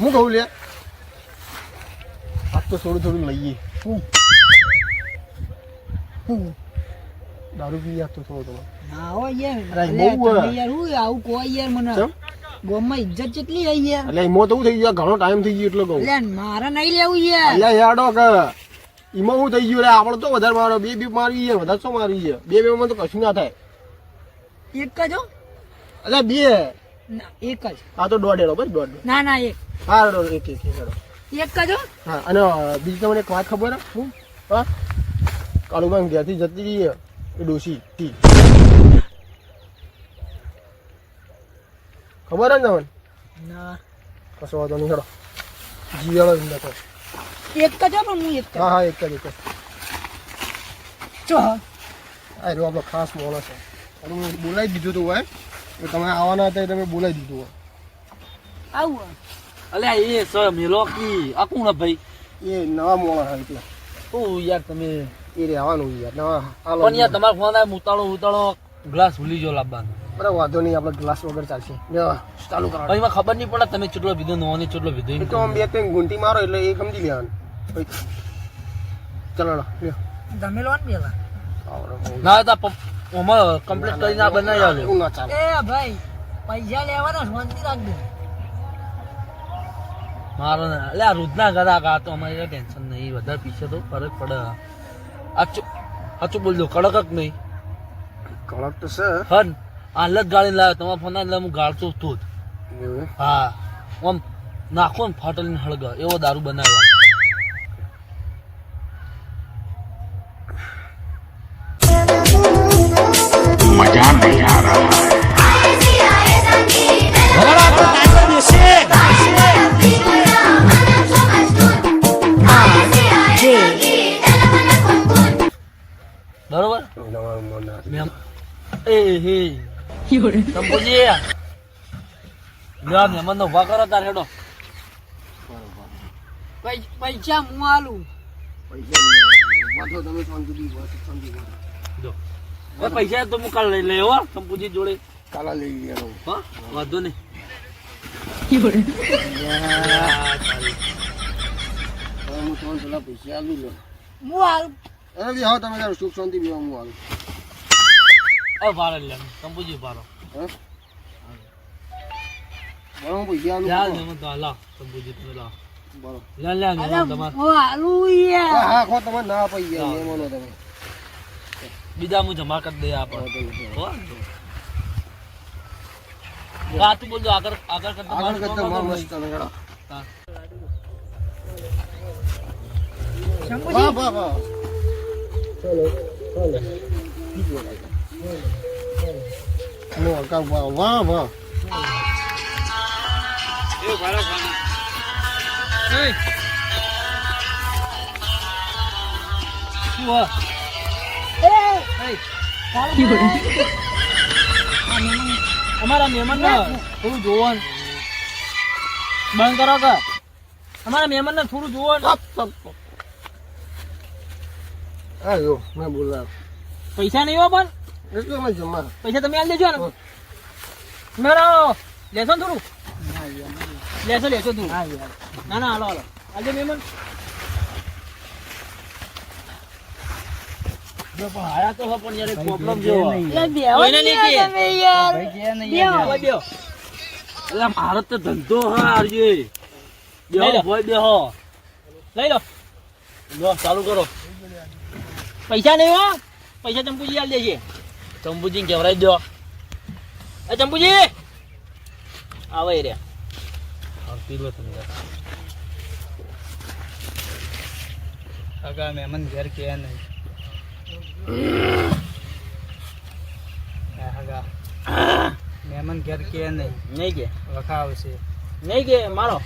હું કહું લે? આજ તો થોડું થોડું લઈએ. હું? હું? દારૂ પી આજ તો થોડો થોડો. ના હો યાર બહુ, યાર હું આવું કહો યાર મને? ગોમમાં ઇજ્જત કેટલી હઈ યાર? એટલે એમાં તો શું થઈ ગયું ઘણો ટાઈમ થઈ ગયો એટલે કહું. અલ્યા મારે નહીં લેવું યાર. યાડો કે એમાં હું થઈ ગયું રે આપણે તો વધારે મારો બે બે મારી છે વધારે શું મારી છે? બે બે માં તો કશું ના થાય. એક જ હો. અલ્યા બે. એક જ. આ તો દોઢ એનો બસ દોઢ ના ના એક. હા એક એક એક એક કજો હા અને બીજી તમને એક વાત ખબર હે? હું? કાળુમાં ઘેરથી જતી રહી એ ડોસી ટી. ખબર ને તમને? ના. કશો વાંધો નહીં હેડો. જીવાળો એમ નાખો એક કજો પણ હું એક હા હા એક જ એક જ ચો આ એનો આપણો ખાસ માણસ છે. બોલાવી દીધું હતું હોય તમે આવવાના હતા એ તમે બોલાવી દીધું હોય આવું અલ્યા એ સર મેલો કી આ કોણ ભાઈ એ નવા મોણા છે એટલે ઓ યાર તમે એ રહેવાનું યાર નવા પણ યાર તમારો ફોન આવે ઉતાળો ઉતાળો ગ્લાસ ભૂલી જો લાવવાનો બરાબર વાંધો નહીં આપણે ગ્લાસ વગર ચાલશે ચાલુ કરો એમાં ખબર નહીં પડે તમે કેટલો પીધો નો અને કેટલો પીધો તો આમ બે ત્રણ ગુંટી મારો એટલે એ સમજી લેવાનું ચલો લો, લ્યો તમે લો ને પેલા ના તો ઓમાં કમ્પ્લીટ કરીને આ બનાવી આલો એવું ના ચાલે એ ભાઈ પૈસા લેવાના શાંતિ રાખજો મારો એટલે આ રોજના ગદા ગાતો અમારે ટેન્શન નહીં. વધારે પીછે તો ફરક પડે. આચું આચું બોલજો કડક જ નહીં. કડક તો છે. હન આલત ગાળીને લાવ્યો તમારા ફોન એટલે હું ગાળતો હતો જ હા. આમ નાખો ને ફાટલીને હળગ એવો દારૂ બનાવ્યો મજા નહીં એ હે કંપોજી લ્યો મહેમાન ઊભા કરો તાર હેડો. પૈસા હું આલું? પૈસા તો હું કાલ લઈ લેવો કંપોજી જોડે. કાલા લઈ ગયા હા વાંધો નહીં. હવે હું તમને પૈસા આપી લો હું આલું. અરે બી હા તમે સુખ શાંતિ બીવા હું આવું ભારે લે ભારો આલું તો તમારે. આલું યાર હા ખો ના એ માનો તમે. બીજા હું જમા કરી દે નહીં. હો બોલજો આગળ આગળ કરતા આગળ કરતા કામ માર આગળ મસ્ત તમે હેડો. હા. વાહ વાહ વાહ. ચલો ચલો. વાહ વાહ વાહ શું હે? એ, અમારા મહેમાન ને થોડું જોવાનું બંધ કરો કે અમારા મહેમાન ને થોડું જોવાનું. મેં બોલા પૈસા નહીં પણ પૈસા તમે આલી દેજો ને. મેરો લેશો ને થોડું? લેશો લેશો તું. ના ના હાલો હાલો. આજે મેમન. જો તો પણ યાર પ્રોબ્લેમ જેવો. એટલે બેહો કોઈને નહીં કે. યાર. બેહો. બેહો. એટલે મારો તો ધંધો હા આરજે. બેહો ભાઈ બેહો લઈ લો. લો ચાલુ કરો. પૈસા નહીં હો. પૈસા ચંપુજી આલ દેજે. ચંપુજી કેવરાઈ દો એ ચંબુજી આવે રે. આવતી લો તમે કાકા મહેમાન ઘેર કે નહીં. કાકા મહેમાન ઘેર કે નહીં. નહીં કે. વખાવશે નહીં કે મારો.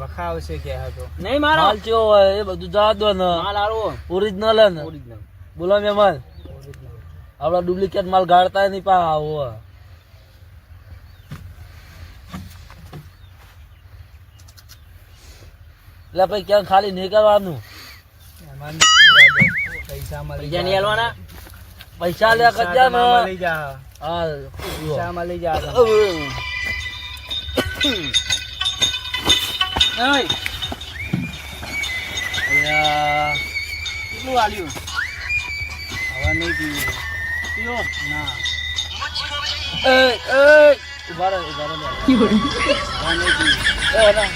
વખાવશે કે હતો નહીં મારો. હાલ ચો એ બધું જવા દો ને. હાલ આવો ઓરિજિનલ ઓરિજિનલ. બોલો મહેમાન. આપડા ડુપ્લિકેટ માલ ગાળતા નહીં પા આવો. એટલે ભાઈ ક્યાં ખાલી નહીં કરવાનું પૈસા નહીં આલવાના? પૈસા લે કજા ને હા પૈસા મળી જા કેટલું આલ્યું? હવે નહીં પીવું. પીવો. ના એય, એય. ઊભા રહો, ઊભા રહો લે. હવે નહીં પીવું એ ના.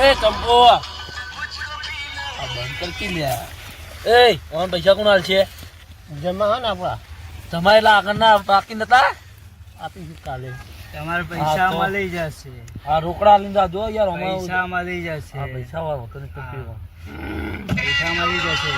એ ચંપો આ બંધ કરતી લે એ ઓન પૈસા કોણ હાલ છે જમા હા ને આપણા જમાય આગળના બાકી નતા આપી કાલે તમારે પૈસા લઈ મળી જશે આ રોકડા લઈને જાજો યાર પૈસા મળી જશે પૈસા વાળો તો પૈસા મળી જશે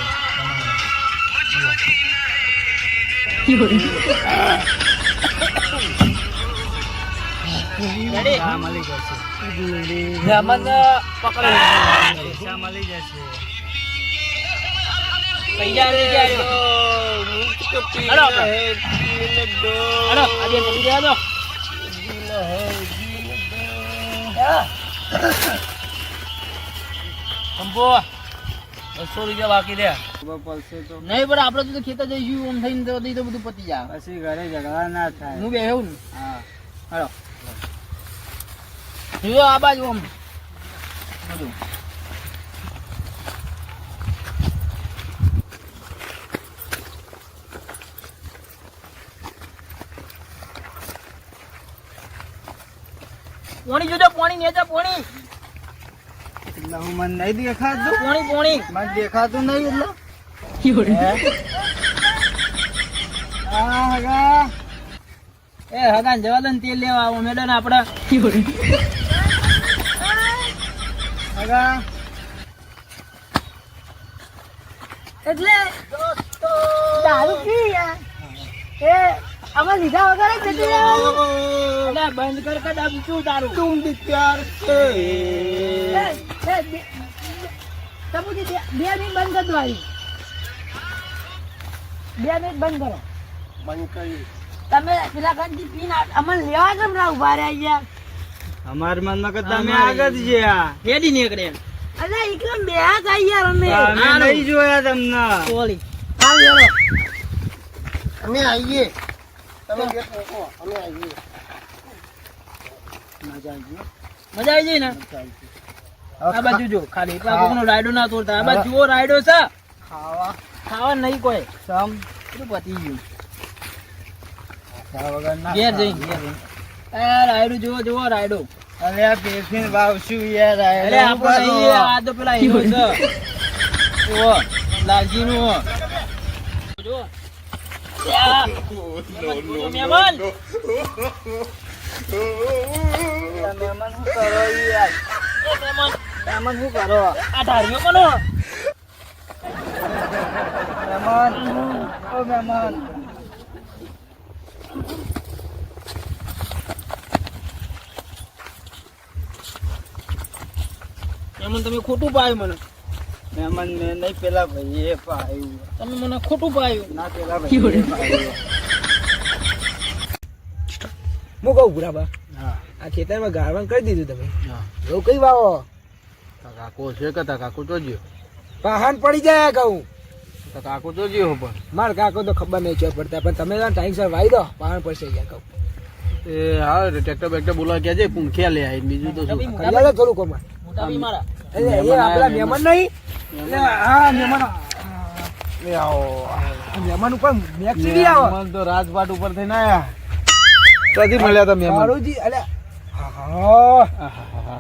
કંપો બસો રૂપિયા બાકી રહ્યા ખબર તો. નહીં પણ આપણે તો ખેતર જઈશું આમ થઈને તો તો બધું પતી જાય. પછી ઘરે ઝઘડા ના થાય. હું બેહું ને? હા. હલો. જો આ બાજુ આમ. બધું. પોણી જોજો પોણી નેચા પોણી. એટલે હું મને નહીં દેખાતું? પોણી પોણી. મને દેખાતું નહીં એટલે? હા હગા એ હગાન જવા દે તેલ લેવા આવો મેડમ આપડા હગા એટલે દારૂ પી એ આમાં લીધા વગર જ જતી રહેવાનું. બંધ કર કે ડાબુ શું તારું. તું સે એ, એ, બે- મિનિટ બંધ કરી દો આવી. બે મિનિટ બંધ કરો. બંધ કરી. તમે પેલા કંઠી પીને આ- અમને લેવા કેમ ના ઊભા રહ્યા યાર મનમાં કે તમે આગળ જ્યાં હેડી નીકળે. અરે એકદમ બે હાથ આવી યાર અમે આ નહીં જોયા તમને. સોલી હાલ લેવો. અમે આવીએ. તમે ગેટ મૂકો અમે આવીએ. મજા આવી જાય ને? આ બાજુ જો ખાલી એટલા કોકનો રાયડો ના તોડતા. આ બાજુ જુઓ રાયડો છે. ખાવા. ખાવા નહીં કોઈ. સમ. બધું પતી ગયું? ચા વગર ના ઘેર જઈ ઘેર જઈ. આ રાયડો જુઓ જુઓ રાયડો. અરે આ પેફીન વાવશું યાર અરે આપણે આ તો પેલા હીરો છે. જુઓ લાલજી નું જુઓ. આ, મહેમાન મહેમાન શું કરો યાર? એ મહેમાન મહેમાન શું કરો? આ ધારીઓ કોનો મહેમાન. ઓ મહેમાન. મહેમાન તમે ખોટું પાયું મને. મહેમાન મેં નહીં પેલા ભાઈએ પાયું. તમે મને ખોટું પાયું. ના પેલા ભાઈએ પાયું. હું કહું બરાબર હા. આ ખેતરમાં ગાળવાનું કરી દીધું તમે? હા. એવું કઈ વાવો કાકો છે કે તા કાકો જોજો પહાણ પડી જાય કહું તા કાકો જોજો હો પણ. માર કાકો તો ખબર નહીં છે પડતા પણ તમે ટાઈમ સર વાઈ દો પાણ પડશે ગયા કહું. એ હા ટ્રેક્ટર બેક્ટર બોલાવ કે છે પૂંખ્યા લે આવીને બીજું તો શું? આલો થોડું કોમાં મોટા બી મારા. એ આપણા મહેમાન નહીં. હા મહેમાન. એ આવો. મહેમાન ઉપર મેક્સી આવો. મહેમાન તો રાજપાટ ઉપર થઈને આયા. કદી મળ્યા તા મહેમાન મારુજી અલે.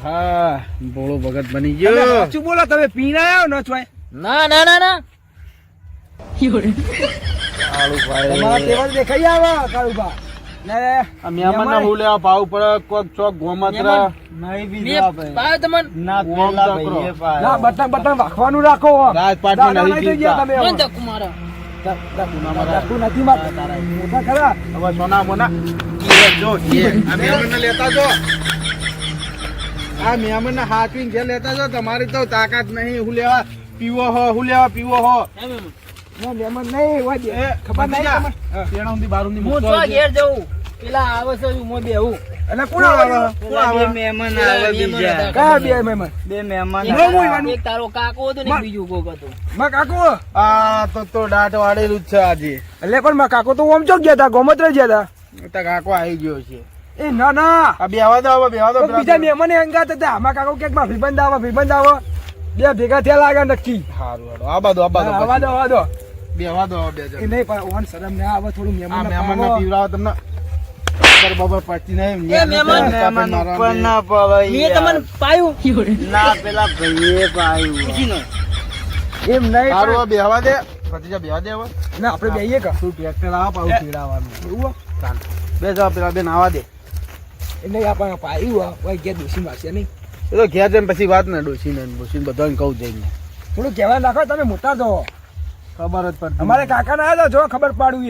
હા ભોળો ભગત બની ગયો. બોલો તમે પીને આવ્યો ન છો ના ના ના ના. દેખાઈ આવે કાળુભા. ને હું લેવા ભાવ પડે કોક ચોક ગોમાત્રા. રાખો સોના મોના. જો આ લેતા જો. લેતા તમારી તો તાકાત નહીં. હું લેવા પીવો હો હું લેવા પીવો હો. ના, મહેમાન નહીં હોય દે. ખબર નહીં પેણા સુધી બારું ની હું મૂકતો ઘેર જવું પેલા આવે છે હું બેહું. એટલે કોણ કોણ આવે? આવે? કોણ આવે? મહેમાન આવે બીજા. હતા. કયા બે મહેમાન? બે મહેમાન. નો હતા. મોયવાનું. એક તારો કાકો હતો ને બીજું કોક હતું. માં કાકો? આ તો તો દાંત વાળેલું જ છે આજે. એટલે પણ માં કાકો તો ઓમ ચોક ગયા હતા ગોમત્ર ગયા હતા તો કાકો આવી ગયો છે. એ ના ના. બેવા દો બેવા દો બીજા મહેમાન અંગાત હતા. આમાં કાકો કે માં ભાઈબંધ આવો ભીબંધ આવો. બે ભેગા થયા લાગે નક્કી. સારું આ બાદો આ બાદો આવા દો આવા દો બેહવા દો હવે બે એ જણ નહીં પણ ઓન શરમ ને આવે થોડું મહેમાન મહેમાન ને પીવડાવો તમને. સર બબર પાટી ને મહેમાન, મહેમાન ઉપર ના પાવાય મે તમને પાયું? ના પેલા ભાઈએ પાયું. એમ નહીં સારું બેહવા દે. ભત્રીજા બેહવા દે હવે. ના આપણે બેહીએ કા? તું ટ્રેક્ટર આવા પાછું પીડાવાનું એવું ચાલ. બે જાવ પેલા બેન આવા દે. એટલે આપણે પાયું આ કોઈ કે દોશી મારશે નહીં. એ તો ઘેર જઈને પછી વાત ને ડોસીને ને ડોસીને બધાને કહું જઈને. થોડું કહેવા નાખો તમે મોટા છો. ખબર જ પડતી અમારે કાકા ના આવ્યા જો ખબર પાડું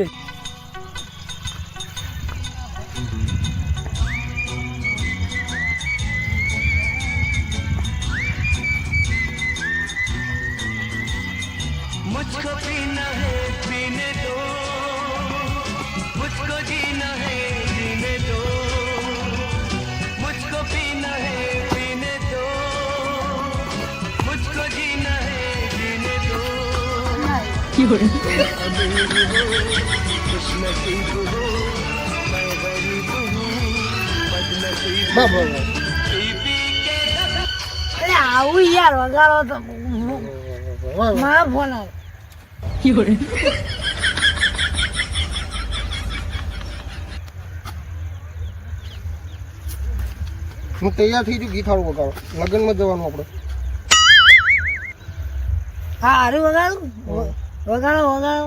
એ અરે આવું યાર વગાડો તો. મારા ફોન આવે. હું તૈયાર થઈ ગયું ગીત હારું વગાડો લગ્નમાં જવાનું આપણે. હા હારું વગાડું? વગાડો વગાડો.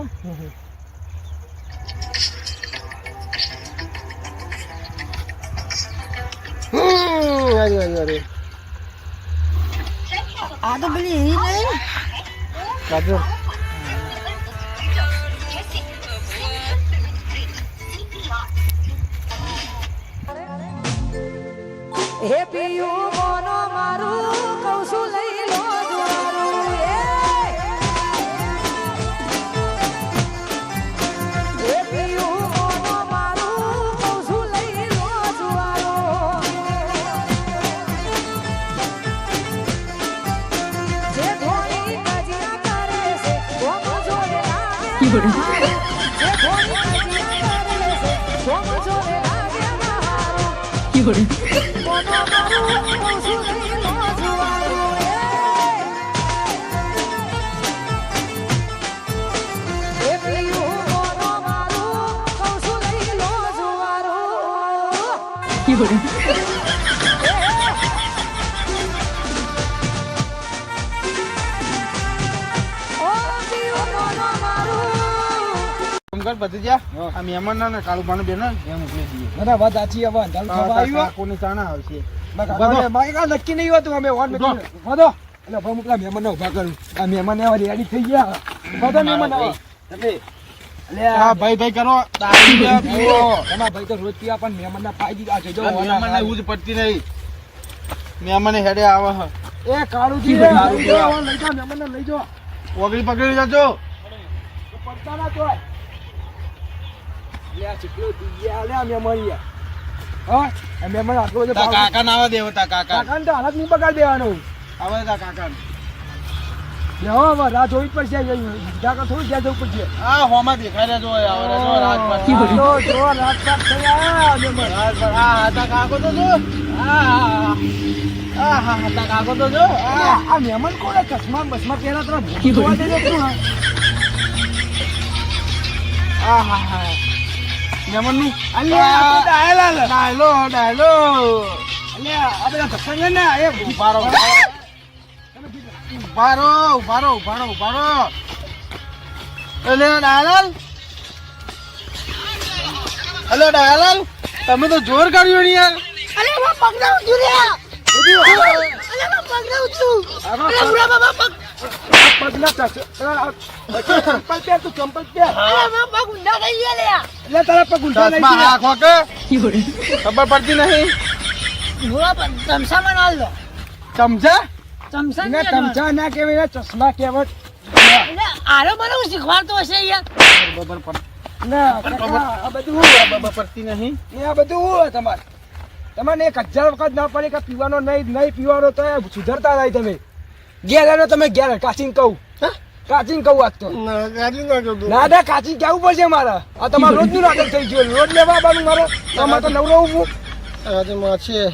અરે અરે અરે આ તો પેલી એવી નહીં કાજલ હે પિયું મોનો મારું લાગે જે થોડી ભત્રીજા આ મહેમાન ને કાળુ બેન એમ મોકલી દઈએ ના વાત સાચી હવે અંધારું થવા આવ્યું કોની ચાણા આવશે. ના કાકા, મારે કાંઈ નક્કી નહીં હોતું અમે ઓન વધો એટલે ભાઈ મોકલા મહેમાન ઊભા કરું. આ મહેમાન એવા રેડી થઈ ગયા. વધો મહેમાન આવો. હા ભાઈ ભાઈ કરો. દારૂ પીવા, પીવો. તમારા ભાઈ તો રોજ પીવા પણ મહેમાન ના પાઈ દીધા છે. જો જ પડતી નહીં. મહેમાન હેડે આવે એ કાળુજી લઈ. જાઓ લઈ લઈ જાઓ. ઓગળી પકડી જજો. પડતા ના તોય. કાકા ના દેવો તા કાકા. કાકાને તો હાલત નહીં બગાડ દેવાનું. આવે તા કાકા લે હો હવે રાહ જોવી જ પડશે થોડું જ્યાં જવું પડશે. આ હોમાં દેખાઈ રહ્યા જો આવે જો રાત પર. જો રાત થઈ પર. આ કાકો તો જો. આ આ હા હા. કાકો તો જો. આ મહેમાન કોણ ચશ્મા બસમાં પહેરા તરફ જોવા દેજો શું હા? આ હા હા. મહેમાનનું અલ્યા, ડાયલાલ. ડાયલો ડાયલો. અલ્યા, આ બધા ધક્કા છે ને, એ ઉભારો ઉભારો ઉભારો ઉભારો ઉભારો એટલે ડાયલાલ? હેલો ડાયલાલ તમે તો જોર કાઢ્યો ને યાર. અરે હું પગને ઊંચું રે અરે હું પગને ઊંચું અરે બાબા પગ ચંપલ પહેર તું, ચંપલ પહેર. પગ લે એટલે તારા પગ ચશ્મા થયા. કે ખબર પડતી નહીં ભૂરા પર ચમચામાં ના લો ચમચા ચમચા એને ચમચા ના કહેવાય, ચશ્મા કહેવાય. એટલે આરો મને હું શીખવાડતો હશે યાર પડ ના, આ બધું હોય? પડતી નહીં આ બધું તમારે તમને એક હજાર વખત ના પડે કે પીવાનો નહીં નહીં પીવાનો તો સુધરતા નહીં તમે ઘેર તમે ઘેર કાચીને કહું. કાચીન કહું આજ તો. ના ના કાચી કેવું પડશે મારે. આ તમારે રોજનું નાટક થઈ ગયું રોજ લેવા આવવાનું મારે. તમારે તો નવરો માછી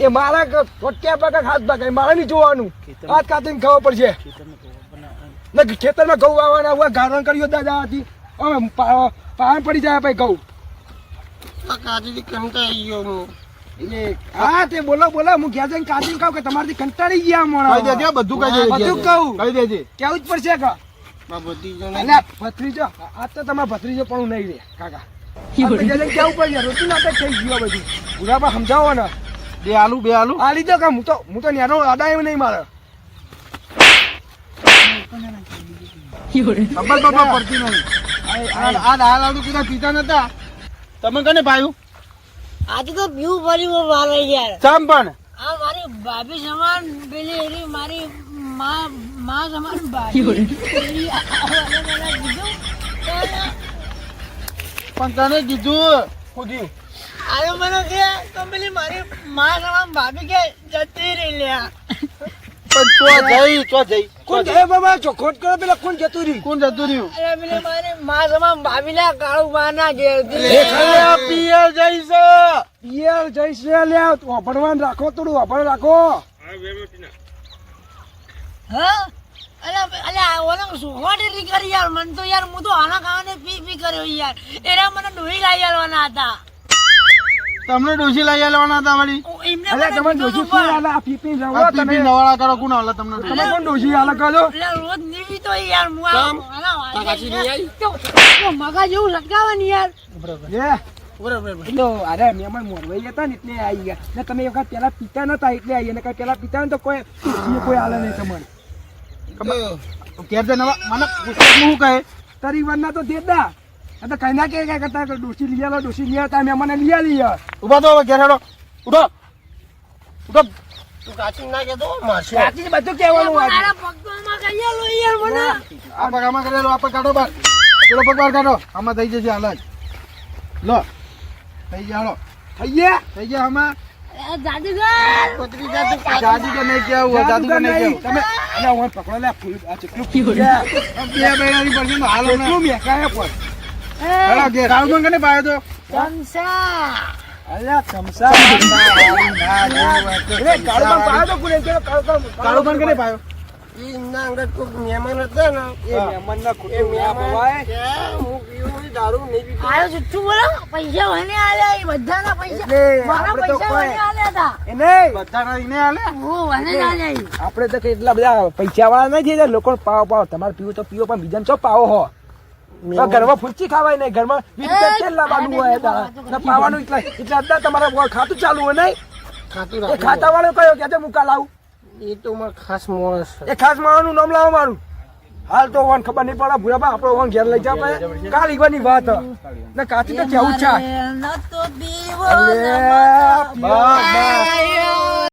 એ મારા ખોટ્યા પગા હાથ ભાગે મારા નહીં જોવાનું. હાથ કાચીન ખાવા પડશે. ને ખેતરમાં ઘઉં આવવાના હોય ગારણ કર્યો દાદા હતી અમે પા- પાન પડી જાય ભાઈ ઘઉં. એટલે હા? તે બોલો બોલો. હું ઘેર જઈને કાઢીને કહું કે તમારાથી કંટાળી ગયા કહી દેજે બધું કહી દેજે બધું કહું. કહી દેજે. કેવું જ પડશે કા. ભત્રીજો આ તો તમારા ભત્રીજો પણ નહીં રે કાકા. કેવું પડશે રોટી નાટક થઈ ગયો બધું. બુઢાપા સમજાવો ને. બે આલુ બે આલુ. આ લીધો કા હું તો હું તો ન્યાનો અડાયો નહીં મારે. ખબર પડતી નહીં. આ આ દાળ આલુ કીધા પીતા નતા. તમે કને ભાઈ આજે તો પીવું પડ્યું મારે યાર. ચમ પણ. આ મારી ભાભી સમાન પેલી એરી મારી મા મા સમાન ભાભી. પણ તને કીધું ખુદી આયો મને કે તો પેલી મારી મા સમાન ભાભી કે જતી રહી લ્યા. પણ ચો જઈ ચો જઈ. કોણ જાય બાબા ચોખોટ કરો પેલા કોણ જતું રહ્યું? કોણ જતું રહ્યું? અરે પેલી મારી માં સમાન ભાભી લ્યા ના ઘેર અરે પિયર જઈશ. પિયર જઈશ રે લ્યા તું રાખો થોડું વાપર રાખો. હા? અરે અરે ઓલો રી કરી યાર? મન તો યાર હું તો આના કારણે પી પી કર્યો યાર. એના મને ડોહી લાવી આલવાના હતા. તમને ડોસી લઈ લેવાના હતા વળી? મને તમે ડોશી કોણ પણ. આલે પીપી આ તમે. પીપી નવાળા કરો કોણ હાલે તમને? તમે કોણ ડોશી આલા કરો એટલે રોજ નીવી તો યાર મુ આ- આના ની આઈ તો મગા જેવું લટકાવવાની યાર. એ. અરે મહેમાન મોરવાઈ હતા ને એટલે આવી ગયા. ને તમે એ વખત પેલા પિતા નતા એટલે આવી અને પેલા પિતા ને તો કોઈ કોઈ આલે નહીં તમારે. ઘેર જઈને મને પુસ્તકનું શું કહે? તારી વારના તો દેતા તો કઈ ના કે કઈ કરતા કે ડોશી લઈ આલો ડોસી લઈ આવતા મહેમાને લઈ આલી યાર. ઊભા તો હવે ઘેર હેડો. ઉઠો. ઉઠો. સાચી કાચી બધું કહેવાનું મારા પગમાં કહીએ લો યાર મને. આ પગમાં કરેલો આ પગ કાઢો બાર પેલો પગ બાર કાઢો. આમાં થઈ જશે હાલ લો. થઈ ગયા હાલો. થઈ ગયા? થઈ ગયા આમાં. જાદુગર. જાદુગર. નહીં કેવું જાદુગર નહીં કેવું તમે અલ્યા હું પકડો લે ફૂલ આ ચકલું બે મહિનાની પડશે ને હાલો ને. એટલું મેકાયા પણ. હેડો ઘેર પાયો તો? ચમચા. અલ્યા ચમસા એટલે કાળું પાયો તો કોને કે કને પાયો એ મહેમાનના ખોટું ના. આયો જુઠ્ઠું બોલો? પૈસા મને આલ્યા એ બધાના પૈસા એટલે મારા આપણે પૈસા કોઈ- મને હતા. એ બધાના એને હાલે હું આપણે તો કઈ એટલા બધા પૈસા વાળા નથી લોકો પાવો પાવો તમારે પીવો તો પીવો પણ બીજાને ચો પાવો હો? ઘરમાં ફૂંચી ખાવાય નહીં. ઘરમાં વીસ તેલ લાવવાનું હોય ને પાવાનું એટલે એટલે અત્યારે તમારે ખાતું ચાલુ હોય નહીં. એ ખાતા વાળો કયો કે મુકા લાવું એ તો મારે ખાસ માણસ એ ખાસ માવાનું નામ લાવો મારું હાલ તો વન ખબર નહીં પડે. ભૂરા આપણો વન ઘેર લઈ જાવ કાલ ઈવાની વાત. ને કાચી તો કેવું છે.